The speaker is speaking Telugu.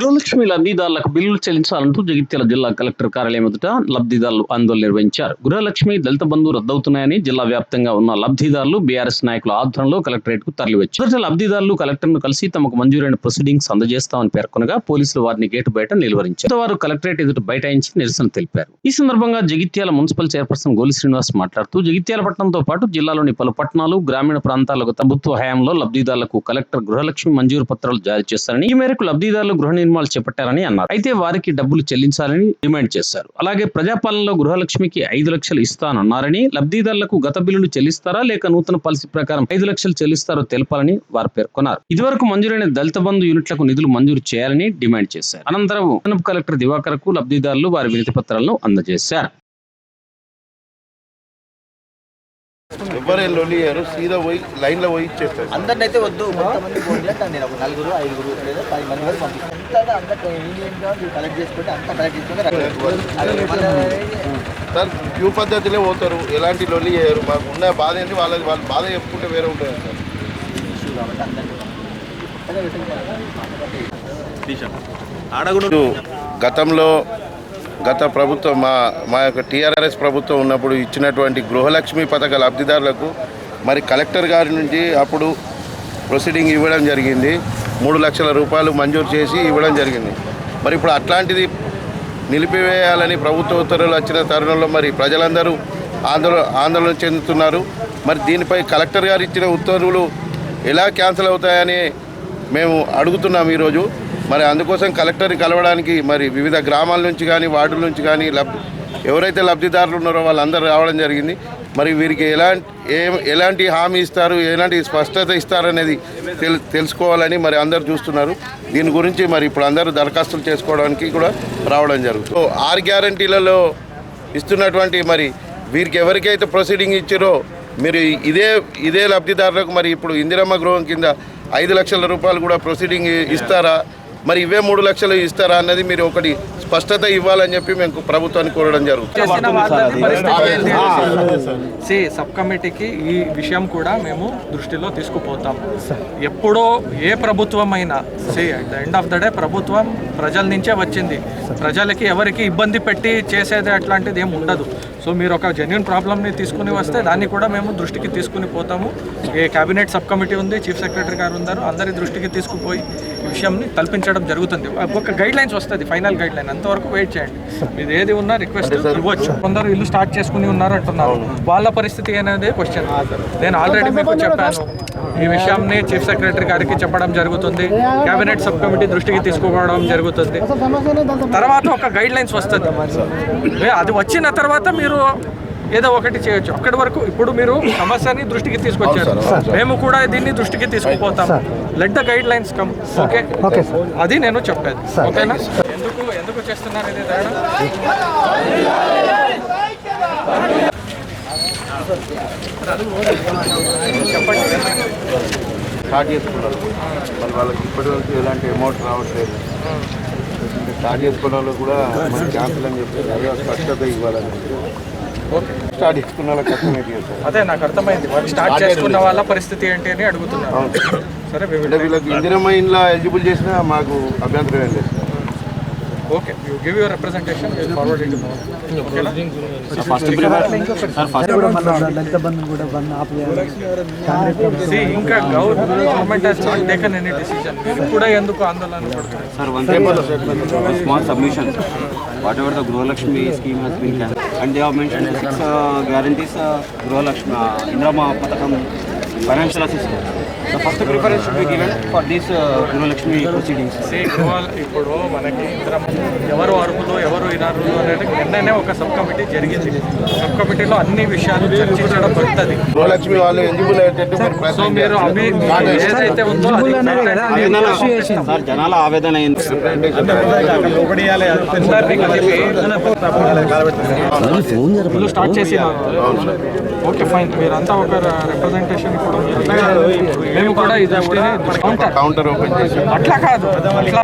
గృహలక్ష్మి లబ్ధిదారులకు బిల్లులు చెల్లించాలంటూ జగిత్యాల జిల్లా కలెక్టర్ కార్యాలయం ఎదుట లబ్ధిదారులు ఆందోళన నిర్వహించారు. గృహలక్ష్మి దళిత బంధు రద్దవుతున్నాయని జిల్లా వ్యాప్తంగా ఉన్న లబ్ధిదారులు బీఆర్ఎస్ నాయకుల ఆధ్వర్యంలో కలెక్టరేట్కు తరలివచ్చారు. మొదట లబ్ధిదారులు కలెక్టర్ను కలిసి తమకు మంజూరైన ప్రొసీడింగ్స్ అందజేస్తామని పేర్కొనగా పోలీసులు వారిని గేటు బయట నిలువరించారు. వారు కలెక్టరేట్ ఎదుట బైఠాయించి నిరసన తెలిపారు. ఈ సందర్భంగా జగిత్యాల మున్సిపల్ చైర్పర్సన్ గోలి శ్రీనివాస్ మాట్లాడుతూ జగిత్యాల పట్టణంతో పాటు జిల్లాలోని పలు పట్టణాలు గ్రామీణ ప్రాంతాలకు ప్రభుత్వ హయాంలో లబ్ధిదారులకు కలెక్టర్ గృహలక్ష్మి మంజూరు పత్రాలు జారీ చేస్తారని ఈ మేరకు లబ్ధిదారులు గృహ సినిమాలు చేపట్టారని అన్నారు. అయితే వారికి డబ్బులు చెల్లించాలని డిమాండ్ చేశారు. అలాగే ప్రజాపాలనలో గృహలక్ష్మికి ఐదు లక్షలు ఇస్తానన్నారని లబ్ధిదారులకు గత బిల్లులు చెల్లిస్తారా లేక నూతన పాలసీ ప్రకారం ఐదు లక్షలు చెల్లిస్తారో తెలపాలని వారు పేర్కొన్నారు. ఇదివరకు మంజూరైన దళిత బంధు యూనిట్లకు నిధులు మంజూరు చేయాలని డిమాండ్ చేశారు. అనంతరం కలెక్టర్ దివాకర్కు లబ్ధిదారులు వారి వినతి పత్రాలను అందజేశారు. ఎవరు లొల్లి అయ్యారు సీదా పోయి లైన్లో పోయి ఇచ్చేస్తారు. అందరిని అయితే వద్దు కొంతమంది నేను ఒక నలుగురు ఐదుగురు లేదా పది మంది వరకు పంపిస్తాను. అంతా కలెక్ట్ చేసుకుంటే అంతా కలెక్ట్ చేసుకుంటే సార్ క్యూ పద్ధతిలో పోతారు ఎలాంటి లొల్లి చేయరు మాకు ఉన్న బాధ ఏంటి వాళ్ళకి వాళ్ళ బాధ చెప్పుకుంటే వేరే ఉంటుంది సార్. గతంలో గత ప్రభుత్వం మా మా యొక్క టీఆర్ఎస్ ప్రభుత్వం ఉన్నప్పుడు ఇచ్చినటువంటి గృహలక్ష్మి పథక లబ్ధిదారులకు మరి కలెక్టర్ గారి నుంచి అప్పుడు ప్రొసీడింగ్ ఇవ్వడం జరిగింది. మూడు లక్షల రూపాయలు మంజూరు చేసి ఇవ్వడం జరిగింది. మరి ఇప్పుడు అట్లాంటిది నిలిపివేయాలని ప్రభుత్వ ఉత్తర్వులు వచ్చిన తరుణంలో మరి ప్రజలందరూ ఆందోళన ఆందోళన చెందుతున్నారు. మరి దీనిపై కలెక్టర్ గారు ఇచ్చిన ఉత్తర్వులు ఎలా క్యాన్సిల్ అవుతాయని మేము అడుగుతున్నాం ఈరోజు. మరి అందుకోసం కలెక్టర్ని కలవడానికి మరి వివిధ గ్రామాల నుంచి కానీ వార్డుల నుంచి కానీ లబ్ ఎవరైతే లబ్ధిదారులు ఉన్నారో వాళ్ళందరూ రావడం జరిగింది. మరి వీరికి ఎలాంటి ఏ ఎలాంటి హామీ ఇస్తారు ఎలాంటి స్పష్టత ఇస్తారనేది తెలు తెలుసుకోవాలని మరి అందరు చూస్తున్నారు. దీని గురించి మరి ఇప్పుడు అందరూ దరఖాస్తులు చేసుకోవడానికి కూడా రావడం జరుగుతుంది. సో ఆర్ గ్యారంటీలలో ఇస్తున్నటువంటి మరి వీరికి ఎవరికైతే ప్రొసీడింగ్ ఇచ్చారో మీరు ఇదే ఇదే లబ్ధిదారులకు మరి ఇప్పుడు ఇందిరమ్మ గృహం కింద ఐదు లక్షల రూపాయలు కూడా ప్రొసీడింగ్ ఇస్తారా? మరి ఇవే మూడు లక్షలు ఇస్తారా అన్నది మీరు ఒకటి స్పష్టత ఇవ్వాలని చెప్పి మేము ప్రభుత్వాన్ని కోరడం జరుగుతుంది. సబ్ కమిటీకి ఈ విషయం కూడా మేము దృష్టిలో తీసుకుపోతాం. ఎప్పుడో ఏ ప్రభుత్వం అయినా see at the end of the day ప్రభుత్వం ప్రజల నుంచే వచ్చింది. ప్రజలకి ఎవరికి ఇబ్బంది పెట్టి చేసేది అట్లాంటిది ఏమి ఉండదు. సో మీరు ఒక జెన్యున్ ప్రాబ్లమ్ని తీసుకుని వస్తే దాన్ని కూడా మేము దృష్టికి తీసుకుని పోతాము. ఏ కేబినెట్ సబ్ కమిటీ ఉంది చీఫ్ సెక్రటరీ గారు ఉన్నారు అందరి దృష్టికి తీసుకుపోయి ఈ విషయంని కల్పించడం జరుగుతుంది. ఒక గైడ్ లైన్స్ వస్తుంది ఫైనల్ గైడ్ లైన్ అంతవరకు వెయిట్ చేయండి. మీరు ఏది ఉన్నా రిక్వెస్ట్ ఇవ్వచ్చు. కొందరు ఇల్లు స్టార్ట్ చేసుకుని ఉన్నారు అంటున్నారు. వాళ్ళ పరిస్థితి అనేది క్వశ్చన్ నేను ఆల్రెడీ మీకు చెప్పాను. ఈ విషయాన్ని చీఫ్ సెక్రటరీ గారికి చెప్పడం జరుగుతుంది. కేబినెట్ సబ్ కమిటీ దృష్టికి తీసుకుపోవడం జరుగుతుంది. తర్వాత ఒక గైడ్ లైన్స్ వస్తుంది అది వచ్చిన తర్వాత మీరు ఏదో ఒకటి చేయొచ్చు. అక్కడి వరకు ఇప్పుడు మీరు సమస్యని దృష్టికి తీసుకొచ్చారు. మేము కూడా దీన్ని దృష్టికి తీసుకుపోతాం. Let the guidelines come okay okay అది నేను చెప్పేది. ఓకేనా ఎందుకు ఎందుకు చేస్తున్నారు ఇది చెప్పండి. స్టార్ట్ చేసుకున్నారు మరి వాళ్ళకి ఇప్పటివరకు ఎలాంటి అమౌంట్ రావట్లేదు. స్టార్ట్ చేసుకున్న వాళ్ళు కూడా మన క్యాన్సిల్ అని చెప్పి స్పష్టత ఇవ్వాలని ఓకే. స్టార్ట్ చేసుకున్న వాళ్ళకి కష్టమైతే అదే నాకు అర్థమైంది. వాళ్ళు స్టార్ట్ చేసుకున్న వాళ్ళ పరిస్థితి ఏంటి అని అడుగుతున్నారు. సరే వీళ్ళకి ఇందిరమ్మ ఇంట్లో ఎలిజిబుల్ చేసినా మాకు అభ్యంతరం ఏం లేదు. Okay you give your representation will forward it see ಇಂಕ government has not taken any decision ಇದು ಕೂಡ ಎಂದಕ್ಕೂ ಆಂದೋಲನ ಪಡ್ತಾರೆ sir one small submission whatever the Gruhalakshmi scheme has been cancel and they have mention guarantees Gruhalakshmi ಇಂದ್ರಮ ಪಥಕಂ financial assistance. The first preference should be given for these uh, Growlakshmi proceedings. See, గృహాల ఇప్పుడు మనకి ఎవరు అర్హులు ఎవరు ఇనర్హులు అనేది నిన్ననే ఒక సబ్ కమిటీ జరిగింది. సబ్ కమిటీలో అన్ని విషయాలు చర్చించడం పడుతుంది. గృహలక్ష్మి వాళ్ళు ఎలిజిబుల్ అయ్యేటట్టు మీరు సో మీరు అవి ఏదైతే ఉందో అది జనాల సార్ జనాల ఆవేదన అయింది ఇల్లు స్టార్ట్ చేసి ఓకే ఫైన్. మీరంతా ఒక రిప్రజెంటేషన్ ఇప్పుడు మేము కూడా ఇది కౌంటర్. కౌంటర్ ఓపెన్ చేసి. అట్లా కాదు. అట్లా.